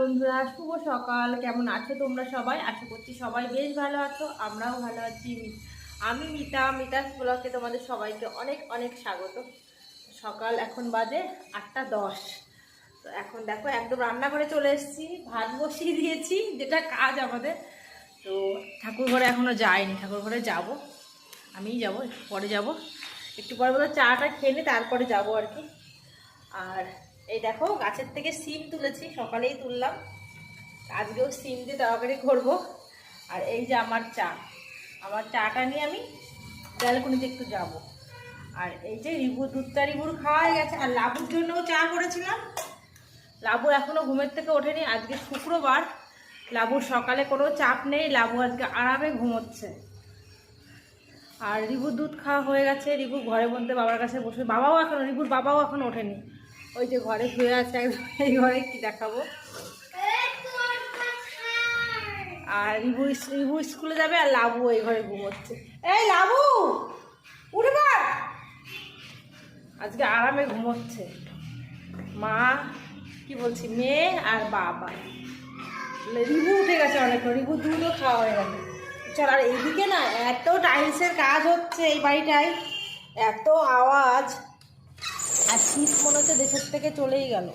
বন্ধুরা শুভ সকাল। কেমন আছো তোমরা সবাই? আশা করছি সবাই বেশ ভালো আছো আমরাও ভালো আছি। আমি মিতা মিতাস ব্লকে তোমাদের সবাইকে অনেক অনেক স্বাগত। সকাল এখন বাজে আটটা দশ। তো এখন দেখো একদম রান্নাঘরে চলে এসেছি ভাত বসিয়ে দিয়েছি যেটা কাজ আমাদের। তো ঠাকুর ঘরে এখনও যায়নি ঠাকুর ঘরে যাব। আমিই যাব একটু পরে যাব। একটু পরে বোধহয় চাটা নিই, তারপরে যাব আর কি। আর এই দেখো, গাছের থেকে সিম তুলেছি, সকালেই তুললাম। আজকেও সিম দিয়ে তরকারি করব। আর এই যে আমার চা, আমার চাটা নিয়ে আমি ব্যালকনিতে একটু যাব। আর এই যে রিবু, দুধটা রিবুর খাওয়া হয়ে গেছে, আর লাবুর জন্যও চা করেছিলাম। লাবু এখনও ঘুমের থেকে ওঠেনি, আজকে শুক্রবার। লাবুর সকালে কোনো চাপ নেই, লাবু আজকে আরামে ঘুমোচ্ছে। আর রিবুর দুধ খাওয়া হয়ে গেছে, রিবু ঘরে মধ্যে বাবার কাছে বসে, বাবাও এখন, রিবুর বাবাও এখন ওঠেনি। ওই যে ঘরে শুয়ে আছে একদম, এই ঘরে কি দেখাবো? আর রিবু রিবু স্কুলে যাবে আর লাবু এই ঘরে ঘুমোচ্ছে। এই লাবু, উঠে পড়। আজকে আরামে ঘুমোচ্ছে। মা, কি বলছি, মেয়ে আর বাবা। রিবু উঠে গেছে অনেক রিবু দুধও খাওয়া হয়ে গেছে। চল, আর এইদিকে না এত টাইলসের কাজ হচ্ছে এই বাড়িটায়। এত আওয়াজ। আর শীত মনে হচ্ছে দেশের থেকে চলেই গেল।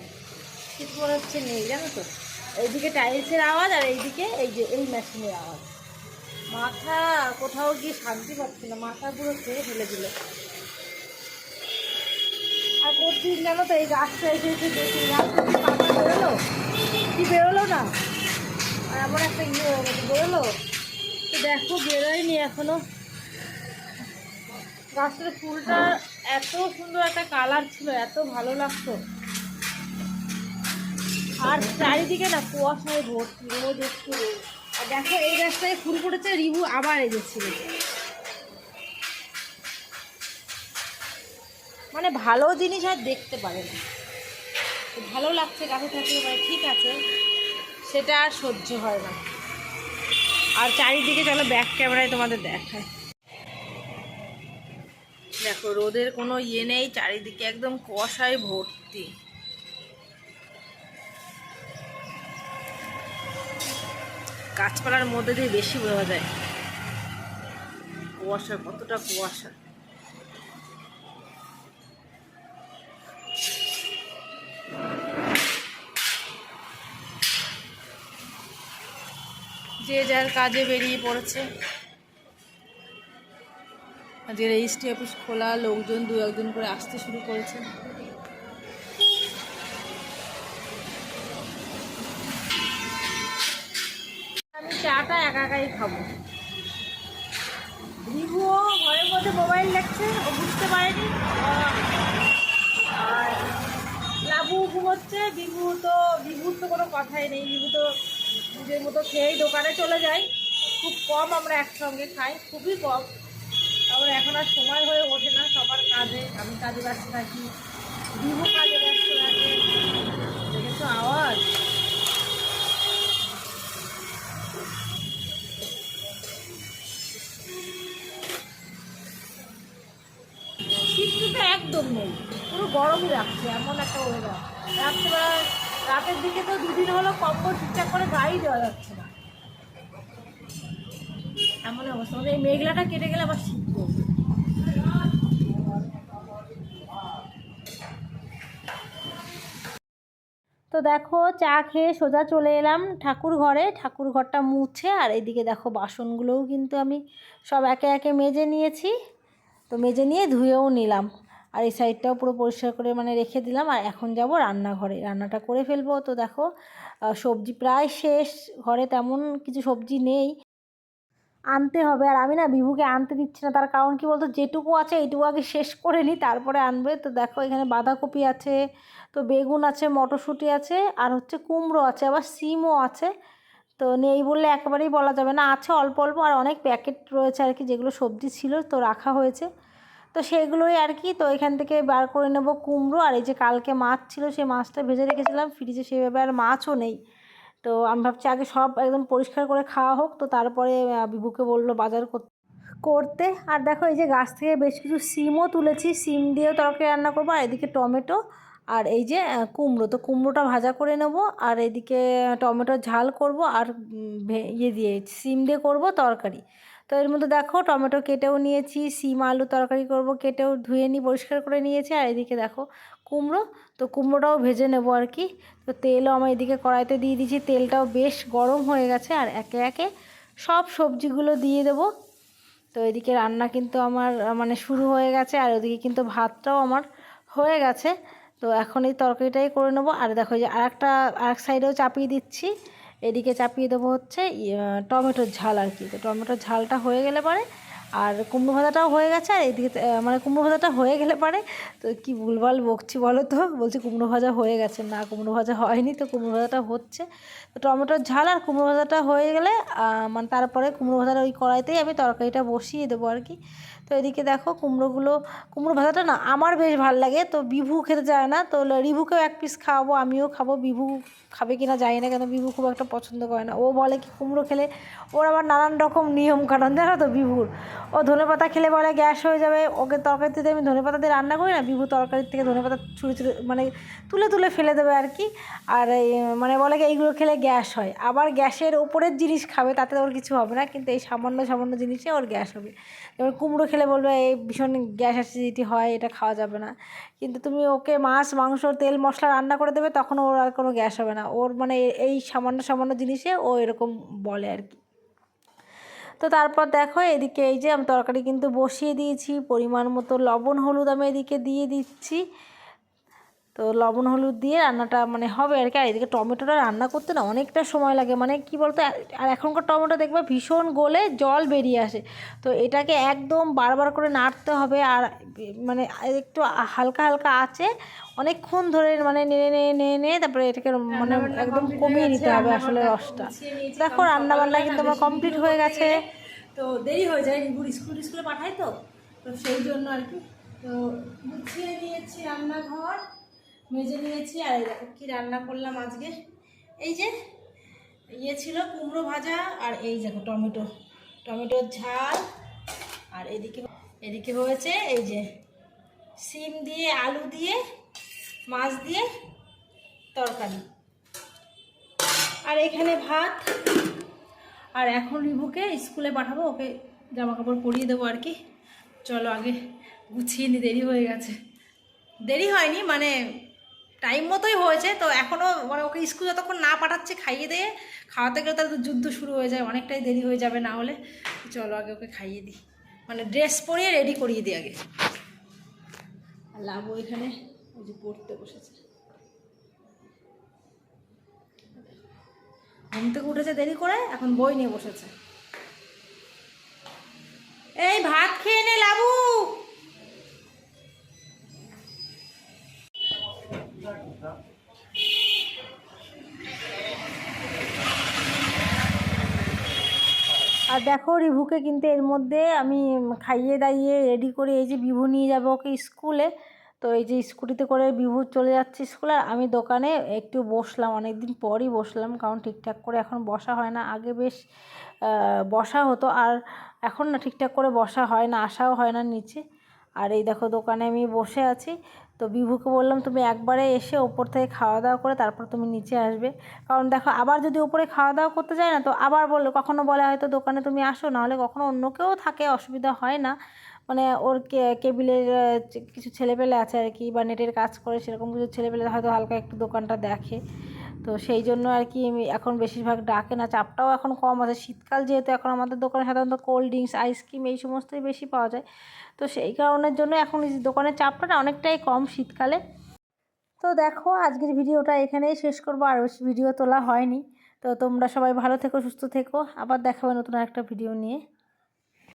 শীত মনে হচ্ছে নেই, জানো তো? এইদিকে টাইলসের আওয়াজ আর এইদিকে এই যে এই মেশিনের আওয়াজ। মাথা, কোথাও গিয়ে শান্তি পাচ্ছি না, মাথা পুরো খেয়ে ফেলে দিল। আর প্রতিদিন জানো তো এই গাছটা এসে এসে দেখি গাছটা বেরোলো? কি বেরোলো না? আর এমন একটা ইয়ে বেরোলো? তো দেখো, বেরোয়নি এখনও। গাছটার ফুলটা এত সুন্দর একটা কালার ছিল, এত ভালো লাগতো। আর চারিদিকে না কুয়াশায় ভর্তি রোদ একটু। আর দেখো, এই গাছটায় ফুল ফুটেছে, রিবু আবার এসেছিল মানে ভালো জিনিস আর দেখতে পারে না। ভালো লাগছে গাছে থাকলে মানে ঠিক আছে, সেটা আর সহ্য হয় না। আর চারিদিকে চলো, ব্যাক ক্যামেরায় তোমাদের দেখায়। দেখো, রোদের কোনো ইয়ে নেই, চারিদিকে একদম কুয়াশায় ভর্তি। গাছপালার মধ্যে দিয়ে বেশি বোঝা যায়। কুয়াশা, কতটা কুয়াশা। যে যার কাজে বেরিয়ে পড়েছে। আজকে রেজিস্ট্রি অফিস খোলা, লোকজন দু একজন করে আসতে শুরু করেছে। আমি চাটা একা একাই খাব। ভিভুও ঘরের মধ্যে মোবাইল দেখছে, ও বুঝতে পারেনি। আর লাবু ঘুমোচ্ছে বিভু তো বিভুর তো কোনো কথাই নেই। বিভু তো নিজের মতো খেয়েই দোকানে চলে যায়। খুব কম আমরা একসঙ্গে খাই, খুবই কম। তারপর এখন আর সময় হয়ে ওঠে না, সবার কাজে। আমি কাজে ব্যস্ত থাকি বিভু কাজে ব্যস্ত থাকে। দেখেছ আওয়াজ? শীত একদম নেই, পুরো গরমই রাখছে এমন একটা ওয়েদার রাত্রেবেলা রাতের দিকে তো দুদিন হলো কম্বল ঠিকঠাক করে গাড়ি দেওয়া যাচ্ছে না। এমন অবস্থা। মানে এই মেঘলাটা কেটে গেলে আবার শীত। তো দেখো, চা খেয়ে সোজা চলে এলাম ঠাকুর ঘরে। ঠাকুর ঘরটা মুছে আর এইদিকে দেখো বাসনগুলোও কিন্তু আমি সব একে একে মেজে নিয়েছি। তো মেজে নিয়ে ধুয়েও নিলাম। আর এই সাইডটাও পুরো পরিষ্কার করে মানে রেখে দিলাম। আর এখন যাব রান্নাঘরে। রান্নাটা করে ফেলব। তো দেখো সবজি প্রায় শেষ। ঘরে তেমন কিছু সবজি নেই। আনতে হবে। আর আমি না বিভুকে আনতে দিচ্ছি না। তার কারণ কি বলতো? যেটুকু আছে এইটুকু আগে শেষ করে নিই তারপরে আনবে। তো দেখো, এখানে বাঁধাকপি আছে, তো বেগুন আছে, মটরশুঁটি আছে, আর হচ্ছে কুমড়ো আছে, আবার সিমও আছে। তো নেই বললে একেবারেই বলা যাবে না। আছে অল্প অল্প, আর অনেক প্যাকেট রয়েছে আর কি, যেগুলো সবজি ছিল, তো রাখা হয়েছে। তো সেগুলোই আর কি, তো এখান থেকে বার করে নেব কুমড়ো। আর এই যে কালকে মাছ ছিল, সেই মাছটা ভেজে রেখেছিলাম। ফ্রিজে সেভাবে আর মাছও নেই। তো আমি ভাবছি আগে সব একদম পরিষ্কার করে খাওয়া হোক, তো তারপরে বিভুকে বলল বাজার করতে করতে। আর দেখো এই যে গাছ থেকে বেশ কিছু সিমও তুলেছি, সিম দিয়েও তরকারি রান্না করব। আর এদিকে টমেটো আর এই যে কুমড়ো। তো কুমড়োটা ভাজা করে নেব আর এদিকে টমেটোর ঝাল করব আর ইয়ে দিয়ে সিম দিয়ে করব তরকারি। তো এর মধ্যে দেখো টমেটো কেটেও নিয়েছি, সিম, আলু তরকারি করব, কেটেও ধুয়ে নিই পরিষ্কার করে নিয়েছি। আর এদিকে দেখো কুমড়ো তো কুমড়োটাও ভেজে নেব আর কি। তো তেলও আমার এদিকে কড়াইতে দিয়ে দিয়েছি তেলটাও বেশ গরম হয়ে গেছে আর একে একে সব সবজিগুলো দিয়ে দেবো। তো এদিকে রান্না কিন্তু আমার মানে শুরু হয়ে গেছে আর ওদিকে কিন্তু ভাতটাও আমার হয়ে গেছে। তো এখন এই তরকারিটাই করে নেব। আর দেখো যে আরেকটা আরেক সাইডেও চাপিয়ে দিচ্ছি। এদিকে চাপিয়ে দেবো হচ্ছে ইয়ে, টমেটোর ঝাল আর কি। তো টমেটোর ঝালটা হয়ে গেলে পরে আর কুমড়ো ভাজাটাও হয়ে গেছে, আর এদিকে মানে কুমড়ো ভাজাটা হয়ে গেলে পারে। তো কি ভুলভাল বকছি বলো তো? বলছি কুমড়ো ভাজা হয়ে গেছে। না, কুমড়ো ভাজা হয়নি তো, কুমড়ো ভাজাটা হচ্ছে। তো টমেটোর ঝাল আর কুমড়ো ভাজাটা হয়ে গেলে মানে তারপরে কুমড়ো ভাজার ওই কড়াইতেই আমি তরকারিটা বসিয়ে দেবো আর কি। তো এদিকে দেখো কুমড়োগুলো, কুমড়ো ভাজাটা না আমার বেশ ভালো লাগে। তো বিভু খেতে চায় না, তো রিভুকেও এক পিস খাওয়াবো, আমিও খাব। বিভু খাবে কিনা জানি না, কেন বিভু খুব একটা পছন্দ করে না। ও বলে কি কুমড়ো খেলে ওর আবার নানান রকম নিয়ম কারণ জানো তো বিভুর। ও ধনে পাতা খেলে বলে গ্যাস হয়ে যাবে। ওকে তরকারিতে আমি ধনে পাতা দিয়ে রান্না করি না, বিভু তরকারির থেকে ধনে পাতা ছুঁড়ে ছুঁড়ে মানে তুলে তুলে ফেলে দেবে আর কি। আর মানে বলে এইগুলো খেলে গ্যাস হয়। আবার গ্যাসের ওপরের জিনিস খাবে, তাতে ওর কিছু হবে না। কিন্তু এই সামান্য সামান্য জিনিসে ওর গ্যাস হবে। এবার কুমড়ো খেলে বলবে, এই ভীষণ গ্যাস অ্যাসিডিটি হয়, এটা খাওয়া যাবে না। কিন্তু তুমি ওকে মাছ, মাংস, তেল, মশলা রান্না করে দেবে, তখন ওর আর কোনো গ্যাস হবে না। ওর মানে এই সামান্য সামান্য জিনিসে ও এরকম বলে আর কি। তো তারপর দেখো এদিকে এই যে আমি তরকারি কিন্তু বসিয়ে দিয়েছি, পরিমাণ মতো লবণ, হলুদ আমি এদিকে দিয়ে দিচ্ছি। তো লবণ হলুদ দিয়ে রান্নাটা মানে হবে আর কি। আর এদিকে টমেটোটা রান্না করতে না অনেকটা সময় লাগে। মানে কি বলতো আর এখনকার টমেটো দেখবে ভীষণ গলে জল বেরিয়ে আসে। তো এটাকে একদম বারবার করে নাড়তে হবে আর মানে একটু হালকা হালকা আছে অনেকক্ষণ ধরে মানে নেড়ে নেড়ে নেড়ে নেড়ে তারপরে এটাকে মানে একদম কমিয়ে নিতে হবে আসলে রসটা। দেখো রান্না বান্না কিন্তু আমার কমপ্লিট হয়ে গেছে। তো দেরি হয়ে যায় স্কুল স্কুলে পাঠাই তো? তো সেই জন্য আর কি। তো গুছিয়ে নিয়েছি রান্নাঘর। মেজে নিয়েছি আর এই দেখো কী রান্না করলাম আজকে। এই যে ইয়ে ছিল কুমড়ো ভাজা আর এই দেখো টমেটো। টমেটোর ঝাল। আর এদিকে এদিকে হয়েছে এই যে সিম দিয়ে, আলু দিয়ে, মাছ দিয়ে তরকারি। আর এখানে ভাত। আর এখন রিভুকে স্কুলে পাঠাবো, ওকে জামা কাপড় পরিয়ে দেবো আর কি। চলো আগে গুছিয়ে নি, দেরি হয়ে গেছে। দেরি হয়নি মানে টাইম মতোই হয়েছে, তো এখনও মানে ওকে স্কুল যতক্ষণ না পাঠাচ্ছে খাইয়ে দিয়ে, খাওয়াতে গেলে তার যুদ্ধ শুরু হয়ে যায়, অনেকটাই দেরি হয়ে যাবে না হলে। চলো আগে ওকে খাইয়ে দিই। মানে ড্রেস পরিয়ে রেডি করিয়ে দিই আগে। আর লাভ এখানে ওই যে পড়তে বসেছে। ঘুম থেকে উঠেছে দেরি করে, এখন বই নিয়ে বসেছে। এই ভাত খেয়ে নে লাবু। আর দেখো, রিভুকে কিন্তু এর মধ্যে আমি খাইয়ে দাইয়ে রেডি করে এই যে বিভু নিয়ে যাব ওকে স্কুলে তো এই যে স্কুটিতে করে বিভু চলে যাচ্ছে স্কুলে আর আমি দোকানে একটু বসলাম অনেক দিন পরই বসলাম, কারণ ঠিকঠাক করে এখন বসা হয় না। আগে বেশ বসা হতো, আর এখন না ঠিকঠাক করে বসা হয় না আসাও হয় না নিচে। আর এই দেখো, দোকানে আমি বসে আছি। তো বিভুকে বললাম, তুমি একবারে এসে ওপর থেকে খাওয়া দাওয়া করে তারপর তুমি নিচে আসবে। কারণ দেখো, আবার যদি ওপরে খাওয়া দাওয়া করতে যায় না, তো আবার বলল কখনও বলে হয়তো দোকানে তুমি আসো, নাহলে কখনো অন্য কেউ থাকে, অসুবিধা হয় না। মানে ওর কেবিলের কিছু ছেলেপেলে আছে আর কি, বা নেটের কাজ করে সেরকম কিছু ছেলেপেলে হয়তো হালকা একটু দোকানটা দেখে। তো সেই জন্য আর কি এখন বেশিরভাগ ডাকে না, চাপটাও এখন কম আছে। শীতকাল যেহেতু এখন আমাদের দোকানে সাধারণত কোল্ড ড্রিঙ্কস আইসক্রিম এই সমস্তই বেশি পাওয়া যায়। তো সেই কারণের জন্য এখন দোকানের চাপটা অনেকটাই কম শীতকালে। তো দেখো আজকের ভিডিওটা এখানেই শেষ করব, আর বেশি ভিডিও তোলা হয়নি। তো তোমরা সবাই ভালো থেকো, সুস্থ থেকো। আবার দেখাবে নতুন একটা ভিডিও নিয়ে।